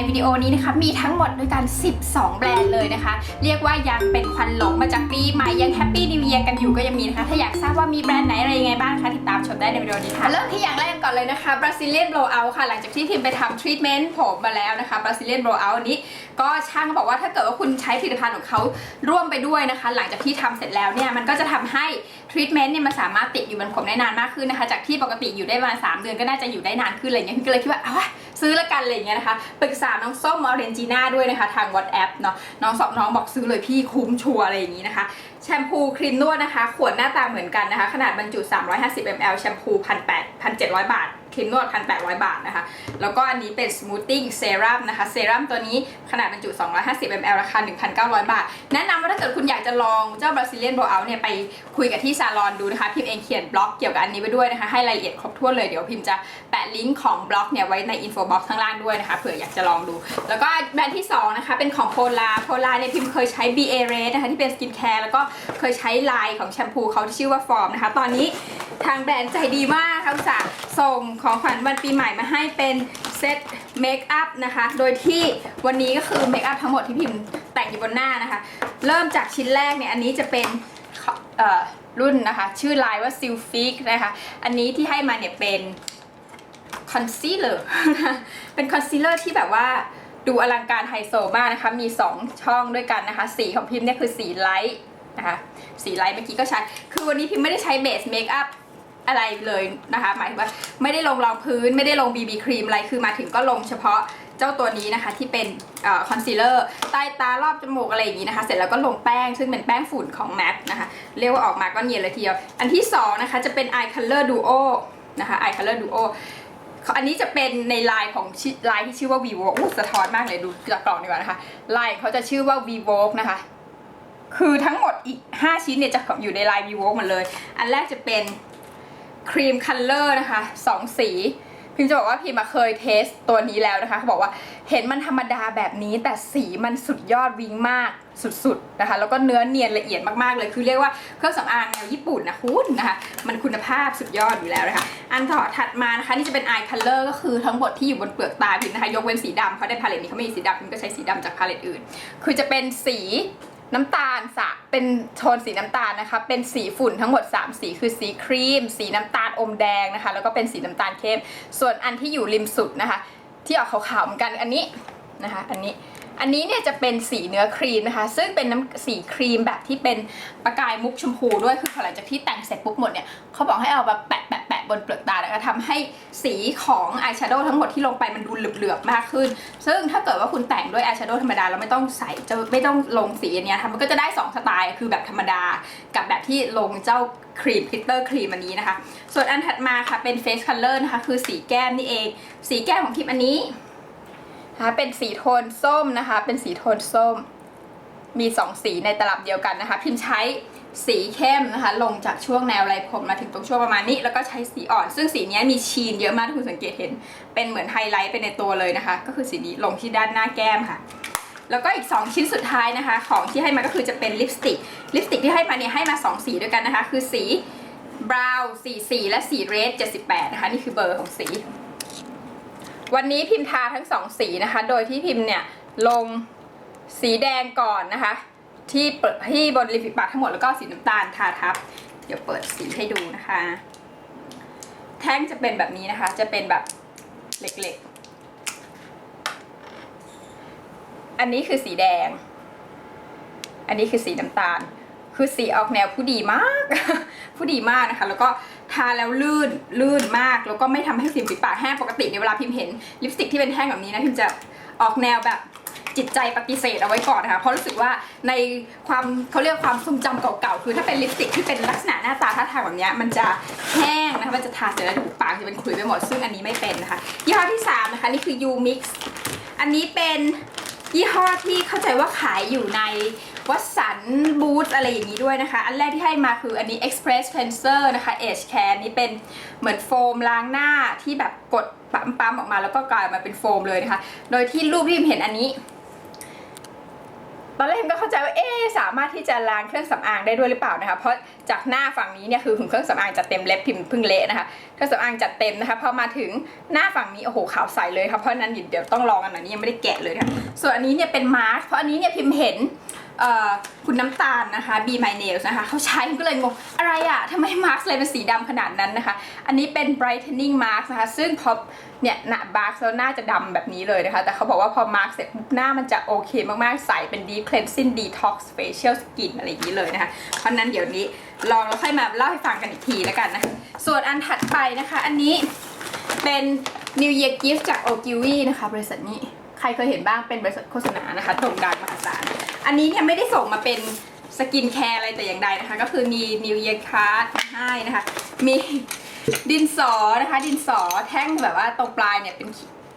ในวิดีโอนี้นะคะมีทั้งหมดด้วยกัน 12 แบรนด์เลยนะคะ เรียกว่ายังเป็นควันหลงมาจากปีใหม่ยังแฮปปี้นิวเ a ียกันอยู่ก็ยังมีนะคะ ถ้าอยากทราบว่ามีแบรนด์ไหนอะไรยังไงบ้างคะติดตามชมได้ในวิดีโอนี้ค่ะเริ่มที่อย่างแรกก่อนเลยนะคะ Brazilian Blowout ค่ะ หลังจากที่พิมไปทำทรีทเมนต์ผมมาแล้วนะคะ Brazilian Blowout อันนี้ ก็ช่างบอกว่าถ้าเกิดว่าคุณใช้ผลิตภัณฑ์ของเขาร่วมไปด้วยนะคะ หลังจากที่ทำเสร็จแล้วเนี่ยมันก็จะทำให้ทรีทเมนต์เนี่ยมันสามารถติดอยู่บนผมได้นานมากขึ้นนะคะ จากที่ปกติอยู่ได้ประมาณ3เดือนก็น่าจะอยู่ได้นานขึ้นอะไรเงี้ยก็เลยคิดว่าเอาวะ ซื้อละกันอะไรอย่างเงี้ยนะคะปรึกษาน้องส้มออเรนจีน่าด้วยนะคะ ทาง WhatsApp เนาะน้องสอบน้องบอกซื้อเลยพี่คุ้มชัวร์อะไรอย่างงี้นะคะ แชมพูครีมนวดนะคะ ขวดหน้าตาเหมือนกันนะคะ ขนาดบรรจุ 350 ml แชมพู1,800 1,700 บาท ครีมนวด 1,800 บาทนะคะ แล้วก็อันนี้เป็น smoothing serum นะคะ เซรั่มตัวนี้ขนาดบรรจุ 250 ml ราคา 1,900 บาท แนะนำว่าถ้าเกิดคุณอยากจะลองเจ้า Brazilian Blowout เนี่ยไปคุยกับที่ซาลอนดูนะคะ พิมพ์เองเขียนบล็อกเกี่ยวกับอันนี้ไว้ด้วยนะคะ ให้รายละเอียดครบถ้วนเลย เดี๋ยวพิมพ์จะแปะลิงก์ของบล็อกเนี่ยไว้ใน info box ข้างล่างด้วยนะคะ เผื่ออยากจะลองดู แล้วก็แบรนด์ที่2นะคะ เป็นของโพลาโพลาเนี่ยพิมพ์เคยใช้ BA Red นะคะที่เป็นสกินแคร์แล้วก็เคยใช้ไลน์ของแชมพูเขาที่ชื่อว่าฟอร์มนะคะ ตอนนี้ทางแบรนด์ใจดีมากค่ะอุตส่าห์ส่งของขวัญวันปีใหม่มาให้เป็นเซตเมคอัพนะคะ โดยที่วันนี้ก็คือเมคอัพทั้งหมดที่พิมพ์แต่งอยู่บนหน้านะคะ เริ่มจากชิ้นแรกเนี่ยอันนี้จะเป็นรุ่นนะคะ ชื่อลายว่า s i l f i c นะคะ อันนี้ที่ให้มาเนี่ยเป็นคอนซีลเลอร์เป็นคอนซีลเลอร์ที่แบบว่าดูอลังการไฮโซมากนะคะ มี 2 ช่องด้วยกันนะคะ สีของพิมพ์เนี่ยคือสีไลท์นะคะ สีไลท์เมื่อกี้ก็ใช้ คือวันนี้พิมพ์ไม่ได้ใช้เบสเมคอัพ อะไรเลยนะคะหมายถึงว่าไม่ได้ลงรองพื้นไม่ได้ลง BB ครีมอะไรคือมาถึงก็ลงเฉพาะเจ้าตัวนี้นะคะที่เป็นคอนซีลเลอร์ใต้ตารอบจมูกอะไรอย่างนี้นะคะ เสร็จแล้วก็ลงแป้งซึ่งเป็นแป้งฝุ่นของ MAC นะคะ เรียกว่าออกมาก็เนียนเลยทีเดียว อันที่สองนะคะจะเป็น Eye Color Duo นะคะ Eye Color Duo อันนี้จะเป็นในลายของลายที่ชื่อว่า vivo อู้สะท้อนมากเลยดูจากกล่องดีกว่านะคะ ลายเขาจะชื่อว่า vivo นะคะ คือทั้งหมดอีก 5 ชิ้นเนี่ยจะอยู่ในลาย vivo หมดเลย อันแรกจะเป็น ครีมคัลเลอร์นะคะสองสี พิมจะบอกว่าพิมมาเคยเทสตัวนี้แล้วนะคะเขาบอกว่าเห็นมันธรรมดาแบบนี้ แต่สีมันสุดยอดวิงมากสุดๆนะคะ แล้วก็เนื้อเนียนละเอียดมากๆเลย คือเรียกว่าเครื่องสำอางแนวญี่ปุ่นนะคุณนะคะ มันคุณภาพสุดยอดอยู่แล้วนะคะ อันต่อถัดมานะคะนี่จะเป็น eye color ก็คือทั้งหมดที่อยู่บนเปลือกตาพิมนะคะ ยกเว้นสีดำเพราะในพาเลตนี้เขาไม่มีสีดำพิมก็ใช้สีดำจากพาเลตอื่น คือจะเป็นสี น้ำตาลสะเป็นโทนสีน้ำตาลนะคะ เป็นสีฝุ่นทั้งหมด 3 สีคือสีครีม สีน้ำตาลอมแดงนะคะ แล้วก็เป็นสีน้ำตาลเข้ม ส่วนอันที่อยู่ริมสุดนะคะ ที่ออกขาวๆเหมือนกันอันนี้นะคะ อันนี้อันนี้เนี่ยจะเป็นสีเนื้อครีมนะคะ ซึ่งเป็นน้ำสีครีมแบบที่เป็นประกายมุกชมพูด้วยคือพอหลังจากที่แต่งเสร็จปุ๊บหมดเนี่ยเขาบอกให้เอาแบบแปะแปะแปะ บนเปลือกตานะคะทำให้สีของอายแชโดว์ทั้งหมดที่ลงไปมันดูเหลือบๆมากขึ้น ซึ่งถ้าเกิดว่าคุณแต่งด้วยอายแชโดว์ธรรมดาแล้วไม่ต้องใส่จะไม่ต้องลงสีอันนี้ยค่ะมันก็จะได้สองสไตล์คือแบบธรรมดา กับแบบที่ลงเจ้าครีมกลิตเตอร์ครีมอันนี้นะคะ ส่วนอันถัดมาค่ะเป็นเฟสคัลเลอร์นะคะคือสีแก้มนี่เอง สีแก้มของพิมอันนี้นะคะเป็นสีโทนส้มนะคะ เป็นสีโทนส้ม มีสองสีในตลับเดียวกันนะคะ พิมพ์ใช้สีเข้มนะคะ ลงจากช่วงแนวไรผมมาถึงตรงช่วงประมาณนี้ แล้วก็ใช้สีอ่อน ซึ่งสีนี้มีชีนเยอะมากที่คุณสังเกตเห็น เป็นเหมือนไฮไลท์ไปในตัวเลยนะคะ ก็คือสีนี้ลงที่ด้านหน้าแก้มค่ะ แล้วก็อีก 2 ชิ้นสุดท้ายนะคะ ของที่ให้มาก็คือจะเป็นลิปสติก ลิปสติกที่ให้มาเนี่ยให้มา 2 สีด้วยกันนะคะ คือสีบราวน์สีสีและสีเรด78นะคะ นี่คือเบอร์ของสี วันนี้พิมพ์ทาทั้งสองสีนะคะ โดยที่พิมพ์เนี่ยลง สีแดงก่อนนะคะ ที่เปิดที่บนริมฝีปากทั้งหมดแล้วก็สีน้ำตาลทาทับ เดี๋ยวเปิดสีให้ดูนะคะ แท่งจะเป็นแบบนี้นะคะ จะเป็นแบบเล็กๆ อันนี้คือสีแดง อันนี้คือสีน้ำตาล คือสีออกแนวผู้ดีมาก ผู้ดีมากนะคะ แล้วก็ทาแล้วลื่นลื่นมาก แล้วก็ไม่ทำให้ริมฝีปากแห้งปกติในเวลาพิมพ์เห็นลิปสติกที่เป็นแท่งแบบนี้นะพิมพ์จะออกแนวแบบ จิตใจปฏิเสธเอาไว้ก่อนนะคะเพราะรู้สึกว่าในความเขาเรียกความทรงจำเก่าๆคือถ้าเป็นลิปสติกที่เป็นลักษณะหน้าตาท่าทางแบบนี้มันจะแห้งนะคะมันจะทาเสร็จแล้วถูกปากจะเป็นขุยไปหมดซึ่งอันนี้ไม่เป็นนะคะยี่ห้อที่สามนะคะนี่คือ U Mix อันนี้เป็นยี่ห้อที่เข้าใจว่าขายอยู่ในวัสันบูธอะไรอย่างนี้ด้วยนะคะ อันแรกที่ให้มาคืออันนี้ Express Cleanser นะคะ Age Care นี่เป็นเหมือนโฟมล้างหน้าที่แบบกดปั๊มๆออกมาแล้วก็กลายมาเป็นโฟมเลยนะคะ โดยที่รูปที่พิมเห็นอันนี้ ตอนแรกก็เข้าใจว่าเอ๊สามารถที่จะล้างเครื่องสำอางได้ด้วยหรือเปล่านะคะ เพราะจากหน้าฝั่งนี้เนี่ยคือเครื่องสำอางจัดเต็มเล็บพิมพ์เพิ่งเละนะคะเครื่องสำอางจัดเต็มนะคะพอมาถึงหน้าฝั่งนี้โอ้โหขาวใสเลยค่ะเพราะนั้นเดี๋ยวต้องลองอันนี้ยังไม่ได้แกะเลยค่ะส่วนอันนี้เนี่ยเป็นมาร์คเพราะอันนี้เนี่ยพิมพ์เห็น คุณน้ำตาลนะคะ Be My Nails นะคะเขาใช้ก็เลยงงอะไรอะทำไมมาร์คเลยเป็นสีดำขนาดนั้นนะคะ อันนี้เป็น brightening mask นะคะ ซึ่งพอเนี่ยหน้าบาร์กแล้วหน้าจะดำแบบนี้เลยนะคะ แต่เขาบอกว่าพอมาร์กเสร็จปุ๊บหน้ามันจะโอเคมากๆ ใสเป็น deep cleansing detox facial skin อะไรอย่างนี้เลยนะคะ เพราะนั้นเดี๋ยวนี้ลองแล้วค่อยมาเล่าให้ฟังกันอีกทีแล้วกันนะคะส่วนอันถัดไปนะคะ อันนี้เป็น New Year Gift จาก Ogilvy นะคะ บริษัทนี้ ใครเคยเห็นบ้างเป็นบริษัทโฆษณานะคะโด่งดังมหาศาล อันนี้เนี่ยไม่ได้ส่งมาเป็นสกินแคร์อะไรแต่อย่างใดนะคะ ก็คือมี New Year Card มาให้นะคะ มีดินสอนะคะ ดินสอแท่งแบบว่าตรงปลายเนี่ยเป็น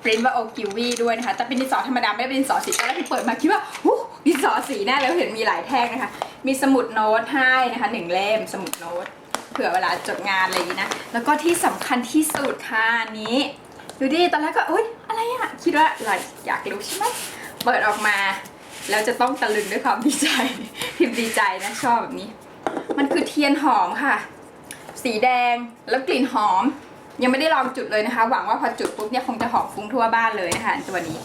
ปริ้นว่าโอกิวีด้วยนะคะ แต่เป็นดินสอธรรมดาไม่ได้เป็นดินสอสีตอนแรกที่เปิดมาคิดว่าหูดินสอสีแน่เลยเห็นมีหลายแท่งนะคะ มีสมุดโน้ตให้นะคะหนึ่งเล่มสมุดโน้ตเผื่อเวลาจดงานอะไรอย่างนี้นะ แล้วก็ที่สำคัญที่สุดค่ะอันนี้ดูดิตอนแรกก็อุ้ยอะไรอะคิดว่าอะไรอยากรู้ใช่ไหมเปิดออกมา แล้วจะต้องตะลึงด้วยความดีใจพิมพ์ดีใจนะชอบแบบนี้ มันคือเทียนหอมค่ะ สีแดงแล้วกลิ่นหอม ยังไม่ได้ลองจุดเลยนะคะ หวังว่าพอจุดปุ๊บเนี่ยคงจะหอมฟุ้งทั่วบ้านเลยนะคะตัวนี้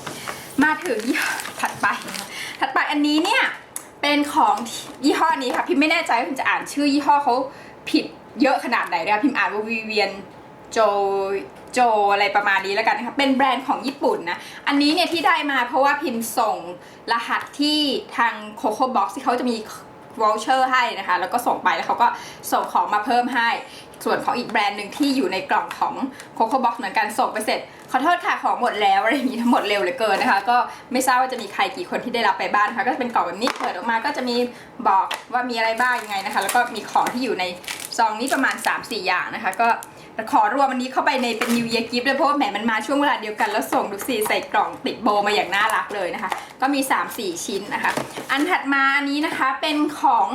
มาถึงยี่ห้อถัดไป ถัดไปอันนี้เนี่ยเป็นของยี่ห้อนี้ค่ะพิมไม่แน่ใจว่าพิมจะอ่านชื่อยี่ห้อเขาผิดเยอะขนาดไหนนะคะพิมอ่านว่าวีเวียน โจโจอะไรประมาณนี้แล้วกันนะคะเป็นแบรนด์ของญี่ปุ่นนะ อันนี้เนี่ยที่ได้มาเพราะว่าพิมส่งรหัสที่ทาง Coco Box ที่เขาจะมีวอลเชอร์ให้นะคะ แล้วก็ส่งไปแล้วเขาก็ส่งของมาเพิ่มให้ ส่วนของอีกแบรนด์หนึ่งที่อยู่ในกล่องของ Coco Box เหมือนกันส่งไปเสร็จ ขอโทษค่ะของหมดแล้วอะไรอย่างนี้ทั้งหมดเร็วเหลือเกินนะคะ ก็ไม่ทราบว่าจะมีใครกี่คนที่ได้รับไปบ้างนะคะก็จะเป็นกล่องแบบนี้เปิดออกมาก็จะมีบอกว่ามีอะไรบ้างยังไงนะคะ แล้วก็มีของที่อยู่ในซองนี้ประมาณ 3-4 อย่างนะคะ ก็ ขอรวมอันนี้เข้าไปในเป็น New Year Gift เลยเพราะว่าแหมมันมาช่วงเวลาเดียวกันแล้วส่งดูสิใส่กล่องติดโบมาอย่างน่ารักเลยนะคะ ก็มี 3-4 ชิ้นนะคะ อันถัดมาอันนี้นะคะเป็นของ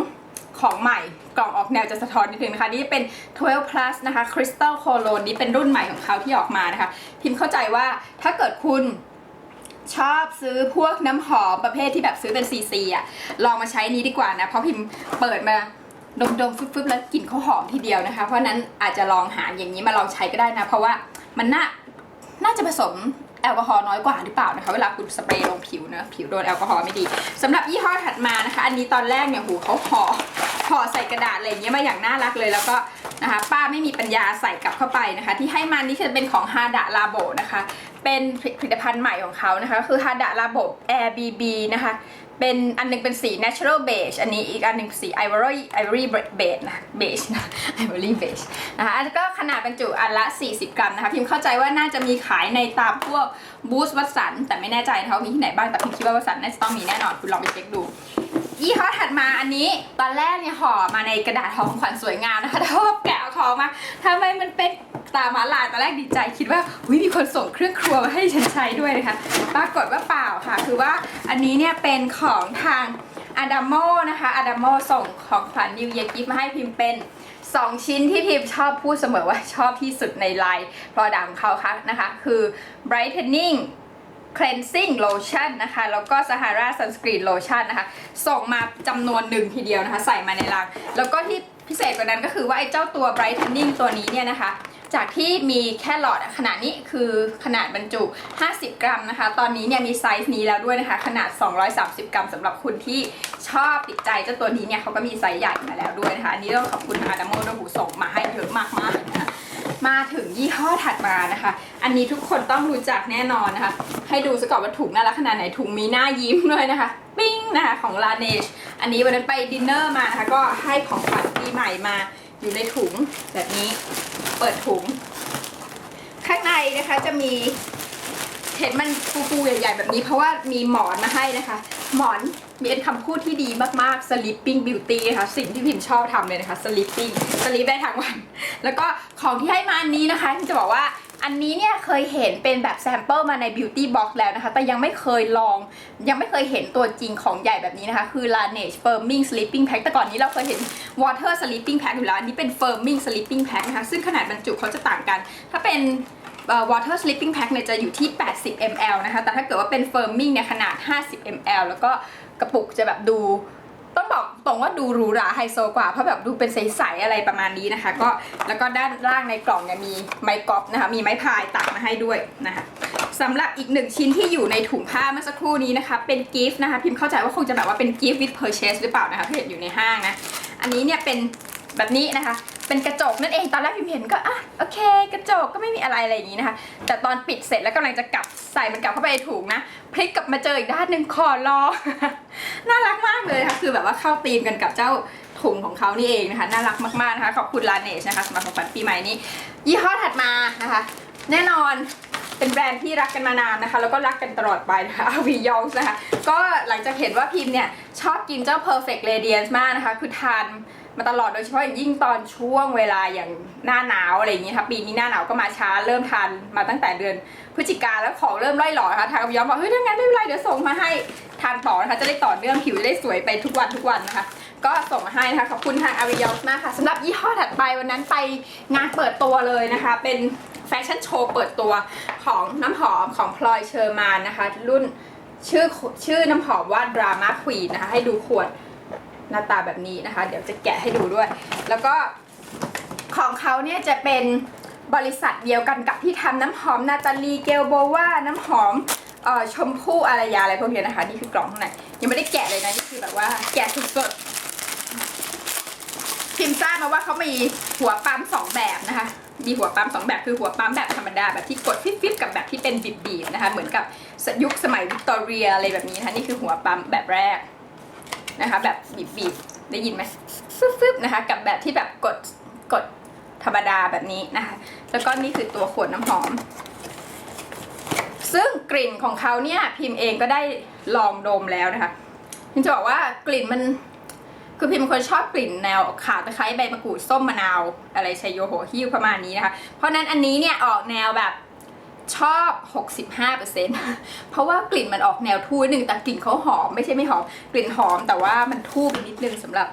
ของใหม่กล่องออกแนวจะสะท้อนนิดนึงนะคะ นี่เป็น 12 plus นะคะ Crystal Cologne นี่เป็นรุ่นใหม่ของเขาที่ออกมานะคะ พิมพ์เข้าใจว่าถ้าเกิดคุณชอบซื้อพวกน้ำหอมประเภทที่แบบซื้อเป็นซีซีอะลองมาใช้นี้ดีกว่านะ เพราะพิมพ์เปิดมา ดมๆฟึบๆแล้วกลิ่นเขาหอมทีเดียวนะคะ เพราะนั้นอาจจะลองหาอย่างนี้มาลองใช้ก็ได้นะ เพราะว่ามันน่าน่าจะผสมแอลกอฮอล์น้อยกว่าหรือเปล่านะคะ เวลาคุณสเปรย์ลงผิวนะผิวโดนแอลกอฮอล์ไม่ดีสำหรับยี่ห้อถัดมานะคะ อันนี้ตอนแรกเนี่ยหูเขาห่อห่อใส่กระดาษอะไรเงี้ยมาอย่างน่ารักเลยแล้วก็นะคะ ป้าไม่มีปัญญาใส่กลับเข้าไปนะคะ ที่ให้มานี่จะเป็นของฮาดะลาโบนะคะ เป็นผลิตภัณฑ์ใหม่ของเขานะคะก็คือฮาดะลาโบ Air BB นะคะ เป็นอันหนึงเป็นสี natural beige อันนี้อีกอันหนึ่งสี ivory ivory beige นะ beige นะ ivory beige นะคะอันก็ขนาดบรรจุอันละ 40 กรัมนะคะ พิมพ์เข้าใจว่าน่าจะมีขายในตามพวกบูสวัสันแต่ไม่แน่ใจนะคะว่ามีที่ไหนบ้างแต่พิมคิดว่าวัสันน่าจะต้องมีแน่นอน คุณลองไปเช็คดูยี่ห้อถัดมาอันนี้ตอนแรกเนี่ยห่อมาในกระดาษห่อของขวัญสวยงามนะคะแต่ว่าแกะอาของมาทำไมมันเป็น ตามาลายตอนแรกดีใจคิดว่าหุยมีคนส่งเครื่องครัวมาให้ฉันใช้ด้วยนะคะปรากฏว่าเปล่าค่ะ คือว่าอันนี้เนี่ยเป็นของทางอาดามโมนะคะอาดามโมส่งของขวัญนิวเยกิฟมาให้พิมพ์เป็น2ชิ้นที่พิมชอบพูดเสมอว่าชอบที่สุดในไลน์ product ของเขาค่ะนะคะ คือ brightening cleansing lotion นะคะ แล้วก็ Sahara sunscreen lotion นะคะ ส่งมาจำนวนหนึ่งทีเดียวนะคะ ใส่มาในรัง แล้วก็ที่พิเศษกว่านั้นก็คือว่าไอ้เจ้าตัว brightening ตัวนี้เนี่ยนะคะ จากที่มีแค่หลอดขนาดนี้คือขนาดบรรจุ 50 กรัมนะคะ ตอนนี้เนี่ยมีไซส์นี้แล้วด้วยนะคะ ขนาด 230 กรัมสำหรับคุณที่ชอบติดใจเจ้าตัวนี้เนี่ยเขาก็มีไซส์ใหญ่มาแล้วด้วยนะคะ อันนี้ต้องขอบคุณอาดามโมด้วยหูส่งมาให้เยอะมากๆนะคะมาถึงยี่ห้อถัดมานะคะ อันนี้ทุกคนต้องรู้จักแน่นอนนะคะ ให้ดูสกอนว่าถุงน่ารักขนาดไหนถุงมีหน้ายิ้มด้วยนะคะ ปิ้งนะคะของ l a n e g e อันนี้วันนั้นไปดินเนอร์มานะคะ ก็ให้ของขวัญปีใหม่มาอยู่ในถุงแบบนี้ เปิดถุง ข้างในนะคะจะมีเห็นมันฟูๆใหญ่ๆแบบนี้ เพราะว่ามีหมอนมาให้นะคะ หมอนมีเป็นคำพูดที่ดีมากๆ sleeping beauty นะคะสิ่งที่พิมชอบทำเลยนะคะ sleeping sleep ได้ทั้งวัน แล้วก็ของที่ให้มาอันนี้นะคะพี่จะบอกว่า อันนี้เนี่ยเคยเห็นเป็นแบบแซมเปิลมาใน beauty box แล้วนะคะ แต่ยังไม่เคยลอง ยังไม่เคยเห็นตัวจริงของใหญ่แบบนี้นะคะ คือ Laneige firming sleeping pack แต่ก่อนนี้เราเคยเห็น water sleeping pack อยู่แล้ว อันนี้เป็น firming sleeping pack นะคะ ซึ่งขนาดบรรจุเขาจะต่างกัน ถ้าเป็นเอ่อ water sleeping pack เนี่ยจะอยู่ที่ 80 ml นะคะ แต่ถ้าเกิดว่าเป็น firming เนี่ยขนาด 50 ml แล้วก็กระปุกจะแบบดู ต้องบอกตรงว่าดูหรูหราไฮโซกว่า เพราะแบบดูเป็นใสๆอะไรประมาณนี้นะคะ ก็แล้วก็ด้านล่างในกล่องเนี่ยมีไม้กอล์ฟนะคะ มีไม้พายตักมาให้ด้วยนะคะสำหรับอีกหนึ่งชิ้นที่อยู่ในถุงผ้าเมื่อสักครู่นี้นะคะ เป็นกิฟต์นะคะ พิมพ์เข้าใจว่าคงจะแบบว่าเป็นกิฟต์ with purchase หรือเปล่านะคะที่เห็นอยู่ในห้างนะ อันนี้เนี่ยเป็นแบบนี้นะคะ เป็นกระจกนั่นเองตอนแรกพิมเห็นก็อะโอเค กระจกก็ไม่มีอะไรอะไรอย่างนี้นะคะ แต่ตอนปิดเสร็จแล้วกำลังจะกลับใส่มันกลับเข้าไปในถุงนะพลิกกลับมาเจออีกด้านหนึ่งขอรอน่ารักมากเลยค่ะคือแบบว่าเข้าธีมกันกับเจ้าถุงของเขานี่เองนะคะน่ารักมากๆนะคะขอบคุณลาเนชนะคะสำหรับของขวัญปีใหม่นี้ ยี่ห้อถัดมานะคะ แน่นอนเป็นแบรนด์ที่รักกันมานานนะคะ แล้วก็รักกันตลอดไปนะคะอาวียองนะคะก็หลังจากเห็นว่าพิมพ์เนี่ยชอบกินเจ้า perfect radiance มากนะคะ คือทาน มาตลอดโดยเฉพาะอย่างยิ่งตอนช่วงเวลาอย่างหน้าหนาวอะไรอย่างนี้ค่ะปีนี้หน้าหนาวก็มาช้าเริ่มทานมาตั้งแต่เดือนพฤศจิกาแล้วของเริ่มร่อยหล่อนะคะทางอาวียองบอกเฮ้ยถ้างั้นไม่เป็นไรเดี๋ยวส่งมาให้ทานต่อนะคะจะได้ต่อเนื่องผิวจะได้สวยไปทุกวันทุกวันนะคะ ก็ส่งมาให้นะคะขอบคุณทางอาริยอสมากค่ะสำหรับยี่ห้อถัดไปวันนั้นไปงานเปิดตัวเลยนะคะ เป็นแฟชั่นโชว์เปิดตัวของน้ำหอมของพลอยเชอร์มานนะคะ รุ่นชื่อชื่อน้ำหอมว่าดราม่าควีนนะคะ ให้ดูขวด หน้าตาแบบนี้นะคะ เดี๋ยวจะแกะให้ดูด้วย แล้วก็ของเขาเนี่ยจะเป็นบริษัทเดียวกันกับที่ทำน้ำหอมนาตาลีเกลโบวาน้ำหอมออชมพู่อารยาอะไรพวกนี้นะคะ นี่คือกล่องข้างในยังไม่ได้แกะเลยนะ นี่คือแบบว่าแกะสดๆพิมพ์ทราบมาว่าเขามีหัวปั๊มสองแบบนะคะ มีหัวปั๊มสองแบบคือหัวปั๊มแบบธรรมดาแบบที่กดฟิบๆกับแบบที่เป็นบีบๆนะคะ เหมือนกับยุคสมัยวิกตอเรียอะไรแบบนี้นะคะนี่คือหัวปั๊มแบบแรก นะคะ แบบบีบๆได้ยินไหมฟึบๆนะคะ กับแบบที่แบบกดกดธรรมดาแบบนี้นะคะ แล้วก็นี่คือตัวขวดน้ำหอม ซึ่งกลิ่นของเขาเนี่ยพิมพ์เองก็ได้ลองดมแล้วนะคะพิมจะบอกว่ากลิ่นมันคือพิมเป็นคนชอบกลิ่นแนวขาตะไคร้ใบมะกรูดส้มมะนาว อะไรชัยโยโหฮิ้วประมาณนี้นะคะ เพราะนั้นอันนี้เนี่ยออกแนวแบบ ชอบ 65%เพราะว่ากลิ่นมันออกแนวทู่นิดนึงแต่กลิ่นเขาหอม ไม่ใช่ไม่หอม กลิ่นหอมแต่ว่ามันทู่ไปนิดนึงสำหรับ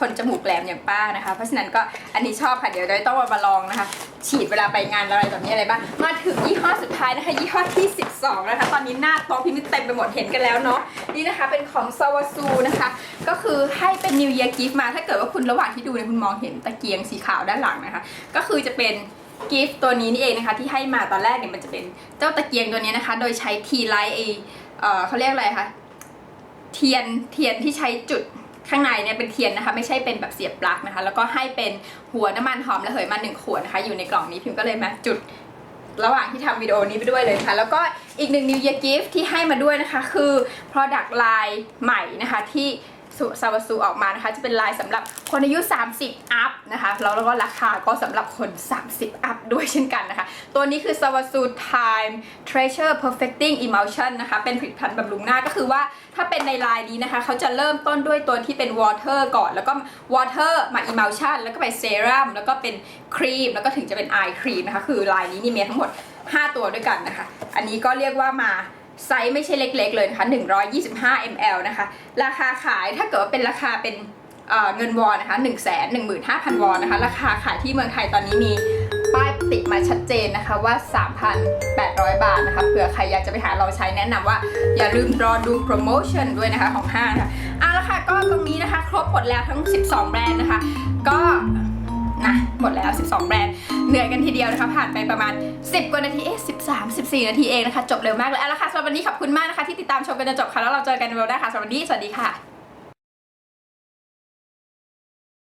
คนจมูกแหลมอย่างป้านะคะ เพราะฉะนั้นก็อันนี้ชอบค่ะเดี๋ยวเราต้องมาลองนะคะ ฉีดเวลาไปงานอะไรแบบนี้อะไรบ้างมาถึงยี่ห้อสุดท้ายนะคะ ยี่ห้อที่ 12 นะคะ ตอนนี้หน้าโต๊ะพิมพ์เต็มไปหมดเห็นกันแล้วเนาะนี่นะคะเป็นของซาวาซูนะคะ ก็คือให้เป็น New Year Gift มาถ้าเกิดว่าคุณระหว่างที่ดูเนี่ยคุณมองเห็นตะเกียงสีขาวด้านหลังนะคะ ก็คือจะเป็น กิฟต์ตัวนี้นี่เองนะคะ ที่ให้มาตอนแรกเนี่ยมันจะเป็นเจ้าตะเกียงตัวนี้นะคะ โดยใช้ทีไลท์เออเขาเรียกอะไรคะเทียนเทียนที่ใช้จุดข้างในเนี่ยเป็นเทียนนะคะ ไม่ใช่เป็นแบบเสียบปลั๊กนะคะ แล้วก็ให้เป็นหัวน้ำมันหอมระเหยมาหนึ่งขวดนะคะ อยู่ในกล่องนี้พิมพ์ก็เลยมาจุดระหว่างที่ทำวิดีโอนี้ไปด้วยเลยค่ะแล้วก็อีกหนึ่ง New Year Gift ที่ให้มาด้วยนะคะ คือ Product Line ใหม่นะคะที่ ซาวาซูออกมานะคะจะเป็นลายสำหรับคนอายุ 30 อัพนะคะแล้วแล้วก็ราคาก็สำหรับคน 30 อัพด้วยเช่นกันนะคะ ตัวนี้คือ s a w a s u Time Treasure Perfecting Emulsion นะคะเป็นผลิตภัณฑ์บำรุงหน้าก็คือว่าถ้าเป็นในลายนี้นะคะเขาจะเริ่มต้นด้วยตัวที่เป็น Water ก่อน แล้วก็ Water มา Emulsion แล้วก็ไป Serum แล้วก็เป็นครีม แล้วก็ถึงจะเป็น Eye Cream นะคะคือลายนี้นี่มีทั้งหมด 5 ตัวด้วยกันนะคะ อันนี้ก็เรียกว่ามา ไซส์ไม่ใช่เล็กๆเลยนะคะ125 ml นะคะ ราคาขายถ้าเกิดว่าเป็นราคาเป็นเเงินวอนนะคะ 1 1 5 0 0 0 วอนนะคะ ราคาขายที่เมืองไทยตอนนี้มีป้ายติดมาชัดเจนนะคะว่า 3,800 บาทนะคะเผื่อใครอยากจะไปหาลองใช้แนะนำว่าอย่าลืมรอดูโปรโมชั่นด้วยนะคะของห้างนะคะเอาละค่ะก็ตรงนี้นะคะ ครบหมดแล้วทั้ง 12 แบรนด์นะคะ ก็นะหมดแล้ว 12 แบรนด์ เหนื่อยกันทีเดียวนะคะ ผ่านไปประมาณ 10 กว่านาทีเอ๊ะ13 14 นาทีเองนะคะ จบเร็วมากเลยเอาละค่ะสำหรับวันนี้ขอบคุณมากนะคะที่ติดตามชมกันจนจบค่ะแล้วเราเจอกันในวันหน้ค่ะสำหรับวันนี้สวัสดีค่ะ